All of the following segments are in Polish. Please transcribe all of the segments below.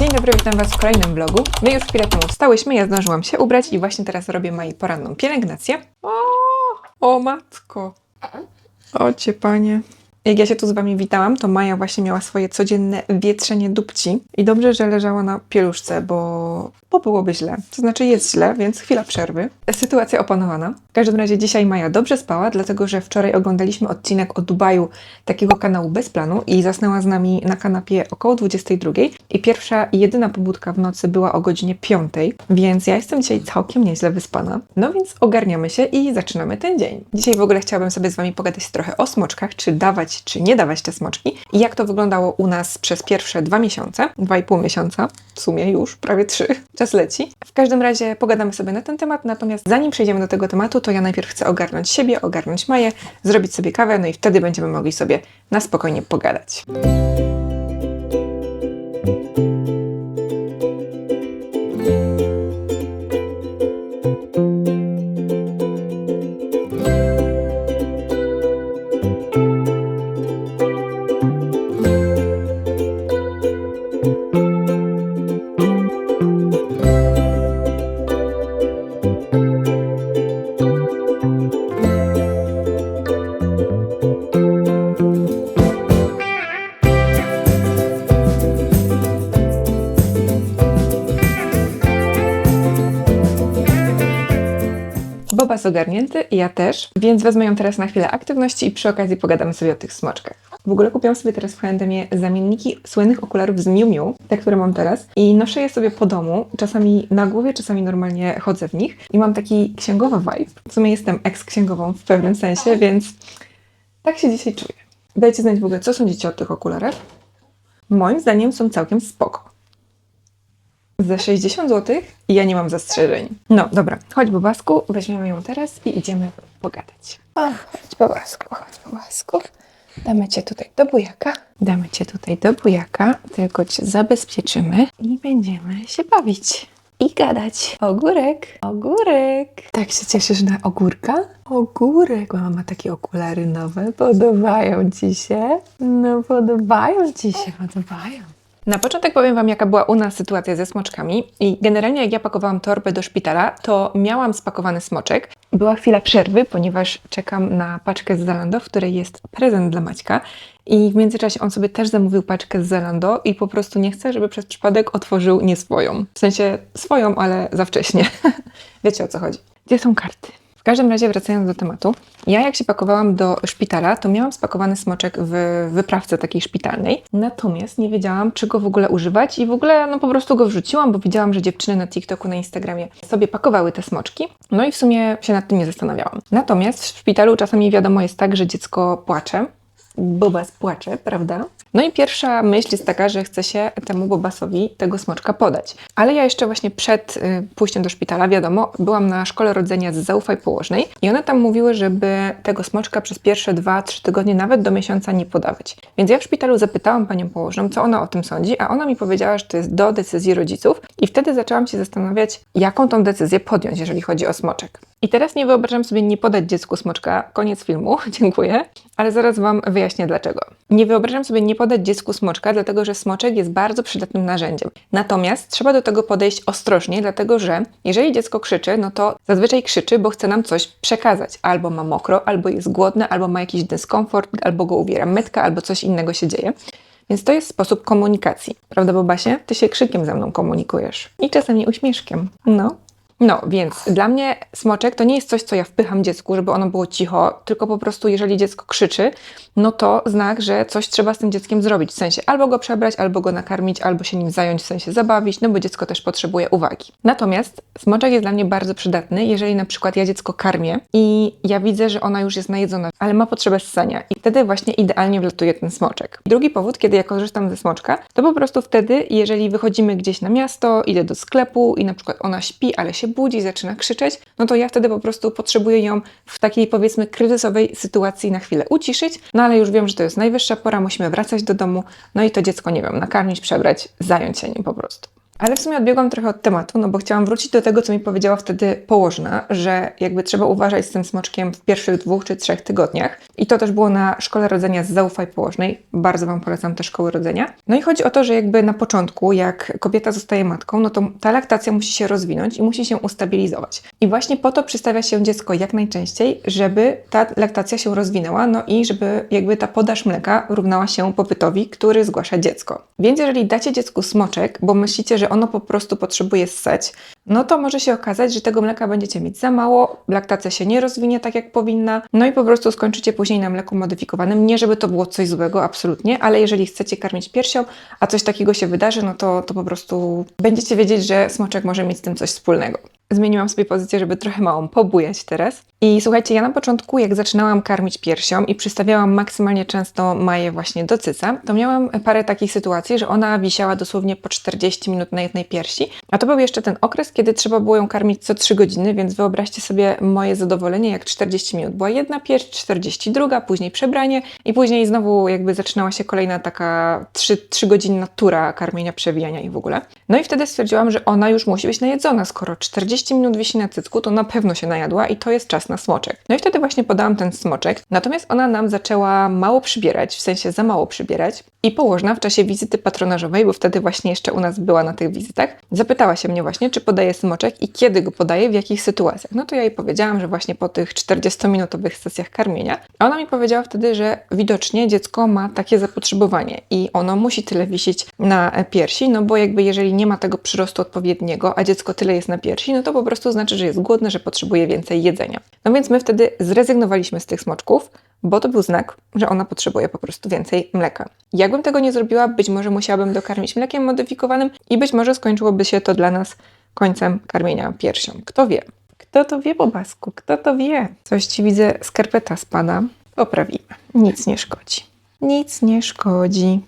Dzień dobry, witam Was w kolejnym vlogu. My już chwilę temu wstałyśmy, ja zdążyłam się ubrać i właśnie teraz robię Mai poranną pielęgnację. O, o matko. O panie. Jak ja się tu z Wami witałam, to Maja właśnie miała swoje codzienne wietrzenie dupci. I dobrze, że leżała na pieluszce, bo, bo byłoby źle. To znaczy jest źle, więc chwila przerwy. Sytuacja opanowana. W każdym razie dzisiaj Maja dobrze spała, dlatego że wczoraj oglądaliśmy odcinek o Dubaju takiego kanału bez planu i zasnęła z nami na kanapie około 22. I pierwsza i jedyna pobudka w nocy była o godzinie 5, więc ja jestem dzisiaj całkiem nieźle wyspana. No więc ogarniamy się i zaczynamy ten dzień. Dzisiaj w ogóle chciałabym sobie z Wami pogadać trochę o smoczkach, czy dawać, czy nie dawać te smoczki i jak to wyglądało u nas przez pierwsze dwa miesiące, dwa i pół miesiąca, w sumie już prawie trzy, czas leci. W każdym razie pogadamy sobie na ten temat, natomiast zanim przejdziemy do tego tematu, to ja najpierw chcę ogarnąć siebie, ogarnąć Maję, zrobić sobie kawę, no i wtedy będziemy mogli sobie na spokojnie pogadać. Bobas ogarnięty, ja też, więc wezmę ją teraz na chwilę aktywności i przy okazji pogadamy sobie o tych smoczkach. W ogóle kupiłam sobie teraz w H&M zamienniki słynnych okularów z Miu Miu, te, które mam teraz i noszę je sobie po domu, czasami na głowie, czasami normalnie chodzę w nich i mam taki księgowy vibe. W sumie jestem ex-księgową w pewnym sensie, więc tak się dzisiaj czuję. Dajcie znać w ogóle, co sądzicie o tych okularach. Moim zdaniem są całkiem spoko. Za 60 zł i ja nie mam zastrzeżeń. No dobra, chodź Bobasku, weźmiemy ją teraz i idziemy pogadać. O, chodź Bobasku, chodź Bobasku. Damy cię tutaj do bujaka. Damy cię tutaj do bujaka, tylko cię zabezpieczymy i będziemy się bawić. I gadać. Ogórek, ogórek. Tak się cieszysz na ogórka? Ogórek. Mama ma takie okulary nowe. Podobają ci się? No podobają ci się, podobają. Na początek powiem Wam, jaka była u nas sytuacja ze smoczkami. I generalnie, jak ja pakowałam torbę do szpitala, to miałam spakowany smoczek. Była chwila przerwy, ponieważ czekam na paczkę z Zalando, w której jest prezent dla Maćka. I w międzyczasie on sobie też zamówił paczkę z Zalando i po prostu nie chce, żeby przez przypadek otworzył nie swoją. W sensie swoją, ale za wcześnie. Wiecie o co chodzi. Gdzie są karty? W każdym razie, wracając do tematu, ja jak się pakowałam do szpitala, to miałam spakowany smoczek w wyprawce takiej szpitalnej, natomiast nie wiedziałam, czy go w ogóle używać i w ogóle no po prostu go wrzuciłam, bo widziałam, że dziewczyny na TikToku, na Instagramie sobie pakowały te smoczki, no i w sumie się nad tym nie zastanawiałam. Natomiast w szpitalu czasami wiadomo jest tak, że dziecko płacze, Bobas płacze, prawda? No i pierwsza myśl jest taka, że chce się temu Bobasowi tego smoczka podać. Ale ja jeszcze właśnie przed y, pójściem do szpitala, wiadomo, byłam na szkole rodzenia z Zaufaj Położnej i one tam mówiły, żeby tego smoczka przez pierwsze 2-3 tygodnie, nawet do miesiąca nie podawać. Więc ja w szpitalu zapytałam panią położną, co ona o tym sądzi, a ona mi powiedziała, że to jest do decyzji rodziców i wtedy zaczęłam się zastanawiać, jaką tą decyzję podjąć, jeżeli chodzi o smoczek. I teraz nie wyobrażam sobie nie podać dziecku smoczka. Koniec filmu, dziękuję. Ale zaraz Wam wyjaśnię dlaczego. Nie wyobrażam sobie nie podać dziecku smoczka, dlatego że smoczek jest bardzo przydatnym narzędziem. Natomiast trzeba do tego podejść ostrożnie, dlatego że jeżeli dziecko krzyczy, no to zazwyczaj krzyczy, bo chce nam coś przekazać. Albo ma mokro, albo jest głodne, albo ma jakiś dyskomfort, albo go uwiera metka, albo coś innego się dzieje. Więc to jest sposób komunikacji. Prawda, Bobasie? Ty się krzykiem ze mną komunikujesz. I czasami uśmieszkiem. No. No, więc dla mnie smoczek to nie jest coś, co ja wpycham dziecku, żeby ono było cicho, tylko po prostu jeżeli dziecko krzyczy, no to znak, że coś trzeba z tym dzieckiem zrobić. W sensie albo go przebrać, albo go nakarmić, albo się nim zająć, w sensie zabawić, no bo dziecko też potrzebuje uwagi. Natomiast smoczek jest dla mnie bardzo przydatny, jeżeli na przykład ja dziecko karmię i ja widzę, że ona już jest najedzona, ale ma potrzebę ssania i wtedy właśnie idealnie wlatuje ten smoczek. Drugi powód, kiedy ja korzystam ze smoczka, to po prostu wtedy, jeżeli wychodzimy gdzieś na miasto, idę do sklepu i na przykład ona śpi, ale się budzi, zaczyna krzyczeć, no to ja wtedy po prostu potrzebuję ją w takiej powiedzmy kryzysowej sytuacji na chwilę uciszyć, no ale już wiem, że to jest najwyższa pora, musimy wracać do domu, no i to dziecko, nie wiem, nakarmić, przebrać, zająć się nim po prostu. Ale w sumie odbiegłam trochę od tematu, no bo chciałam wrócić do tego, co mi powiedziała wtedy położna, że jakby trzeba uważać z tym smoczkiem w pierwszych dwóch czy trzech tygodniach. I to też było na szkole rodzenia z Zaufaj Położnej. Bardzo Wam polecam te szkoły rodzenia. No i chodzi o to, że jakby na początku, jak kobieta zostaje matką, no to ta laktacja musi się rozwinąć i musi się ustabilizować. I właśnie po to przystawia się dziecko jak najczęściej, żeby ta laktacja się rozwinęła, no i żeby jakby ta podaż mleka równała się popytowi, który zgłasza dziecko. Więc jeżeli dacie dziecku smoczek, bo myślicie, że ono po prostu potrzebuje ssać, no to może się okazać, że tego mleka będziecie mieć za mało, laktacja się nie rozwinie tak jak powinna, no i po prostu skończycie później na mleku modyfikowanym. Nie żeby to było coś złego, absolutnie, ale jeżeli chcecie karmić piersią, a coś takiego się wydarzy, no to, to po prostu będziecie wiedzieć, że smoczek może mieć z tym coś wspólnego. Zmieniłam sobie pozycję, żeby trochę małą pobujać teraz. I słuchajcie, ja na początku, jak zaczynałam karmić piersią i przystawiałam maksymalnie często Maję właśnie do cyca, to miałam parę takich sytuacji, że ona wisiała dosłownie po 40 minut na jednej piersi. A to był jeszcze ten okres, kiedy trzeba było ją karmić co 3 godziny, więc wyobraźcie sobie moje zadowolenie, jak 40 minut. Była jedna pierś, 42, później przebranie i później znowu jakby zaczynała się kolejna taka 3, 3 godzinna tura karmienia, przewijania i w ogóle. No i wtedy stwierdziłam, że ona już musi być najedzona, skoro 40 minut wisi na cycku, to na pewno się najadła i to jest czas na smoczek. No i wtedy właśnie podałam ten smoczek, natomiast ona nam zaczęła mało przybierać, w sensie za mało przybierać i położna w czasie wizyty patronażowej, bo wtedy właśnie jeszcze u nas była na tych wizytach, zapytała się mnie właśnie, czy podaję smoczek i kiedy go podaję, w jakich sytuacjach. No to ja jej powiedziałam, że właśnie po tych 40-minutowych sesjach karmienia, a ona mi powiedziała wtedy, że widocznie dziecko ma takie zapotrzebowanie i ono musi tyle wisieć na piersi, no bo jakby jeżeli nie ma tego przyrostu odpowiedniego, a dziecko tyle jest na piersi, no to po prostu znaczy, że jest głodne, że potrzebuje więcej jedzenia. No więc my wtedy zrezygnowaliśmy z tych smoczków, bo to był znak, że ona potrzebuje po prostu więcej mleka. Jakbym tego nie zrobiła, być może musiałabym dokarmić mlekiem modyfikowanym i być może skończyłoby się to dla nas końcem karmienia piersią. Kto wie? Kto to wie, Bobasku? Kto to wie? Coś ci widzę, skarpeta spada. Poprawimy. Nic nie szkodzi. Nic nie szkodzi.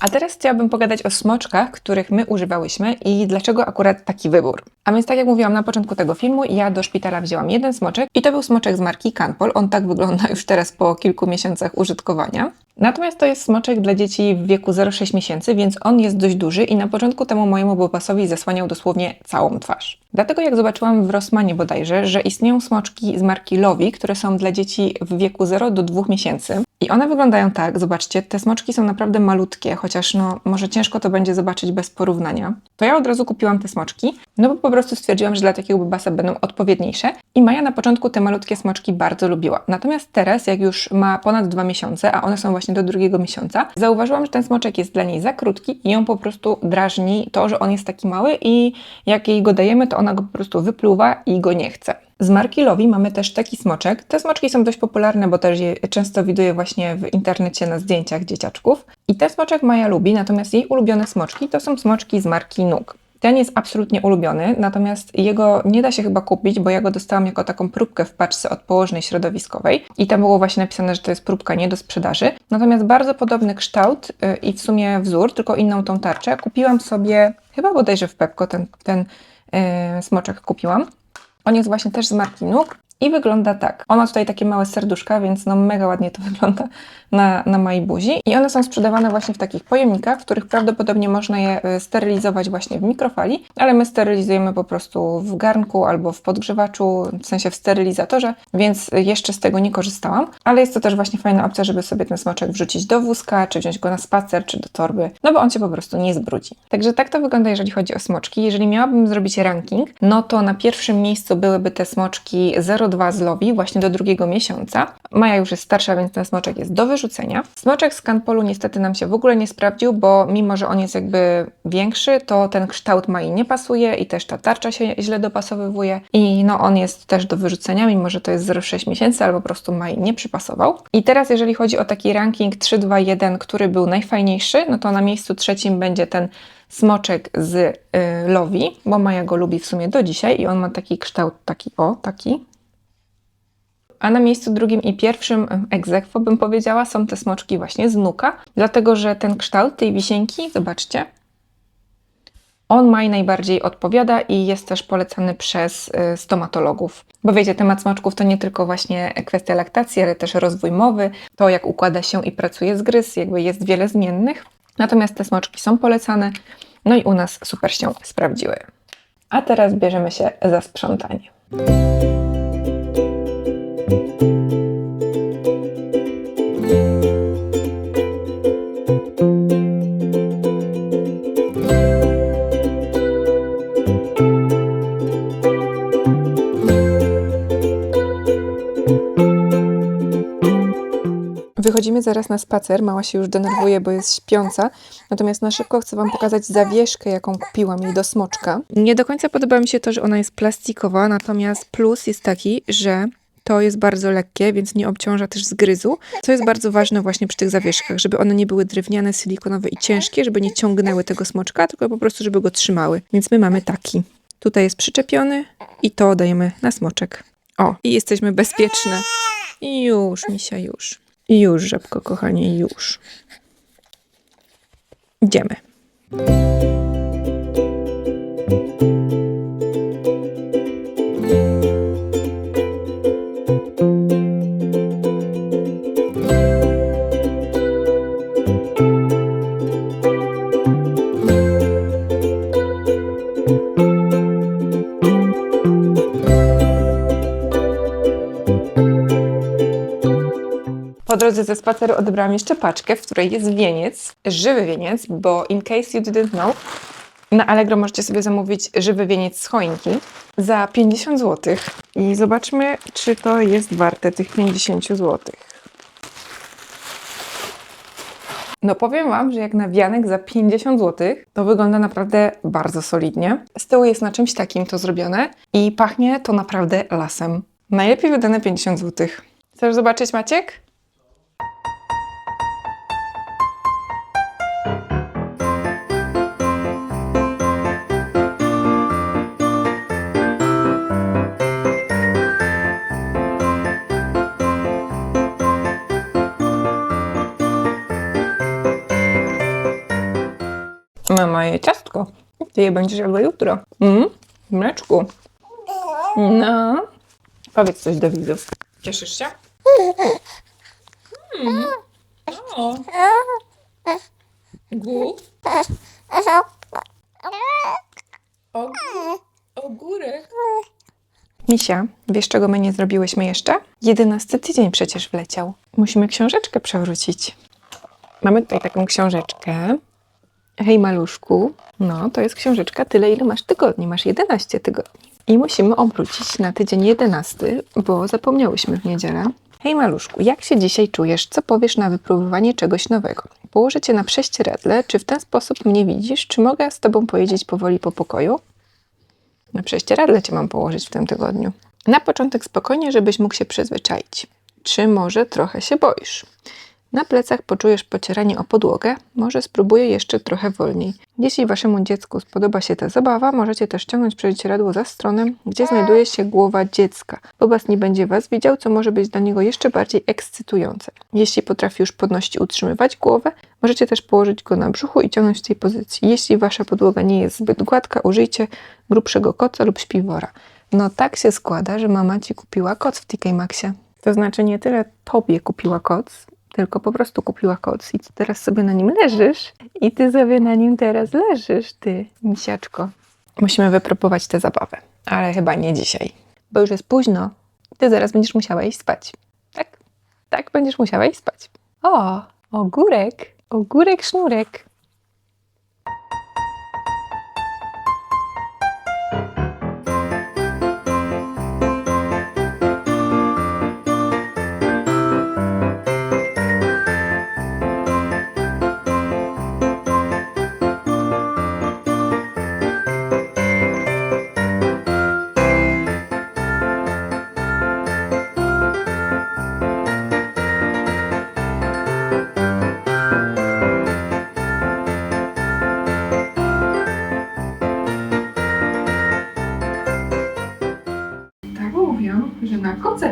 A teraz chciałabym pogadać o smoczkach, których my używałyśmy i dlaczego akurat taki wybór. A więc tak jak mówiłam na początku tego filmu, ja do szpitala wzięłam jeden smoczek i to był smoczek z marki Canpol. On tak wygląda już teraz po kilku miesiącach użytkowania. Natomiast to jest smoczek dla dzieci w wieku 0,6 miesięcy, więc on jest dość duży i na początku temu mojemu bobasowi zasłaniał dosłownie całą twarz. Dlatego jak zobaczyłam w Rossmanie bodajże, że istnieją smoczki z marki Lovi, które są dla dzieci w wieku 0 do 2 miesięcy i one wyglądają tak, zobaczcie, te smoczki są naprawdę malutkie, chociaż no może ciężko to będzie zobaczyć bez porównania. To ja od razu kupiłam te smoczki, no bo po prostu stwierdziłam, że dla takiego bobasa będą odpowiedniejsze i Maja na początku te malutkie smoczki bardzo lubiła. Natomiast teraz, jak już ma ponad 2 miesiące, a one są właśnie do drugiego miesiąca, zauważyłam, że ten smoczek jest dla niej za krótki i ją po prostu drażni to, że on jest taki mały i jak jej go dajemy, to ona go po prostu wypluwa i go nie chce. Z marki Lovi mamy też taki smoczek. Te smoczki są dość popularne, bo też je często widuję właśnie w internecie na zdjęciach dzieciaczków. I ten smoczek Maja lubi, natomiast jej ulubione smoczki to są smoczki z marki Nuk. Ten jest absolutnie ulubiony, natomiast jego nie da się chyba kupić, bo ja go dostałam jako taką próbkę w paczce od położnej środowiskowej i tam było właśnie napisane, że to jest próbka nie do sprzedaży. Natomiast bardzo podobny kształt yy, i w sumie wzór, tylko inną tą tarczę. Kupiłam sobie, chyba bodajże w Pepko ten, ten yy, smoczek kupiłam. On jest właśnie też z marki i wygląda tak. Ona tutaj takie małe serduszka, więc no mega ładnie to wygląda na, na mojej buzi. I one są sprzedawane właśnie w takich pojemnikach, w których prawdopodobnie można je e, sterylizować właśnie w mikrofali, ale my sterylizujemy po prostu w garnku albo w podgrzewaczu, w sensie w sterylizatorze, więc jeszcze z tego nie korzystałam. Ale jest to też właśnie fajna opcja, żeby sobie ten smoczek wrzucić do wózka, czy wziąć go na spacer, czy do torby, no bo on się po prostu nie zbrudzi. Także tak to wygląda, jeżeli chodzi o smoczki. Jeżeli miałabym zrobić ranking, no to na pierwszym miejscu byłyby te smoczki 0,2 z Lowi, właśnie do drugiego miesiąca. Maja już jest starsza, więc ten smoczek jest do wyrzucenia. Smoczek z Canpolu niestety nam się w ogóle nie sprawdził, bo mimo, że on jest jakby większy, to ten kształt Mai nie pasuje i też ta tarcza się źle dopasowywuje i no on jest też do wyrzucenia, mimo że to jest 0,6 miesięcy, albo po prostu Mai nie przypasował. I teraz jeżeli chodzi o taki ranking 3, 2, 1, który był najfajniejszy, no to na miejscu trzecim będzie ten smoczek z y, Lowi, bo Maja go lubi w sumie do dzisiaj i on ma taki kształt, taki o, taki, a na miejscu drugim i pierwszym egzekwo bym powiedziała są te smoczki właśnie z nuka, dlatego że ten kształt tej wisienki, zobaczcie, on Maj najbardziej odpowiada i jest też polecany przez y, stomatologów. Bo wiecie, temat smoczków to nie tylko właśnie kwestia laktacji, ale też rozwój mowy, to jak układa się i pracuje zgryz, jakby jest wiele zmiennych. Natomiast te smoczki są polecane No i u nas super się sprawdziły. A teraz bierzemy się za sprzątanie. Wychodzimy zaraz na spacer. Mała się już denerwuje, bo jest śpiąca. Natomiast na szybko chcę Wam pokazać zawieszkę, jaką kupiłam jej do smoczka. Nie do końca podoba mi się to, że ona jest plastikowa, natomiast plus jest taki, że to jest bardzo lekkie, więc nie obciąża też zgryzu. Co jest bardzo ważne właśnie przy tych zawieszkach, żeby one nie były drewniane, silikonowe i ciężkie, żeby nie ciągnęły tego smoczka, tylko po prostu, żeby go trzymały. Więc my mamy taki. Tutaj jest przyczepiony i to dajemy na smoczek. O, i jesteśmy bezpieczne. I już, misia, już. Już, żabko, kochanie, już. Idziemy. Drodze ze spaceru odebrałam jeszcze paczkę, w której jest wieniec, żywy wieniec, bo in case you didn't know, na Allegro możecie sobie zamówić żywy wieniec z choinki za 50 zł. I zobaczmy, czy to jest warte tych 50 zł. No powiem Wam, że jak na wianek za 50 zł, to wygląda naprawdę bardzo solidnie. Z tyłu jest na czymś takim to zrobione i pachnie to naprawdę lasem. Najlepiej wydane 50 zł. Chcesz zobaczyć Maciek? Mama je ciastko. Ty je będziesz jadła jutro. Mm? Mleczku. No. Powiedz coś do widzów. Cieszysz się? Mm. O. Gu. O, ogórek. Misia, wiesz czego my nie zrobiłyśmy jeszcze? Jedenasty tydzień przecież wleciał. Musimy książeczkę przewrócić. Mamy tutaj taką książeczkę. Hej maluszku, no to jest książeczka tyle, ile masz tygodni. Masz 11 tygodni. I musimy obrócić na tydzień 11, bo zapomniałyśmy w niedzielę. Hej maluszku, jak się dzisiaj czujesz? Co powiesz na wypróbowanie czegoś nowego? Położę cię na prześcieradle. Czy w ten sposób mnie widzisz? Czy mogę z tobą pojeździć powoli po pokoju? Na prześcieradle cię mam położyć w tym tygodniu. Na początek spokojnie, żebyś mógł się przyzwyczaić. Czy może trochę się boisz? Na plecach poczujesz pocieranie o podłogę, może spróbuję jeszcze trochę wolniej. Jeśli waszemu dziecku spodoba się ta zabawa, możecie też ciągnąć prześcieradło za stronę, gdzie znajduje się głowa dziecka. Bobas nie będzie was widział, co może być dla niego jeszcze bardziej ekscytujące. Jeśli potrafi już podnosić i utrzymywać głowę, możecie też położyć go na brzuchu i ciągnąć w tej pozycji. Jeśli wasza podłoga nie jest zbyt gładka, użyjcie grubszego koca lub śpiwora. No tak się składa, że mama ci kupiła koc w TK Maxie. To znaczy nie tyle tobie kupiła koc, tylko po prostu kupiła koc i ty teraz sobie na nim leżysz i ty sobie na nim teraz leżysz, ty misiaczko. Musimy wypróbować tę zabawę, ale chyba nie dzisiaj, bo już jest późno. Ty zaraz będziesz musiała iść spać. Tak? Tak, będziesz musiała iść spać. O, ogórek, ogórek sznurek.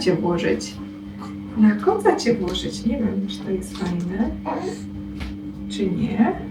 Cię włożyć. Na koca cię włożyć. Nie wiem, czy to jest fajne, czy nie.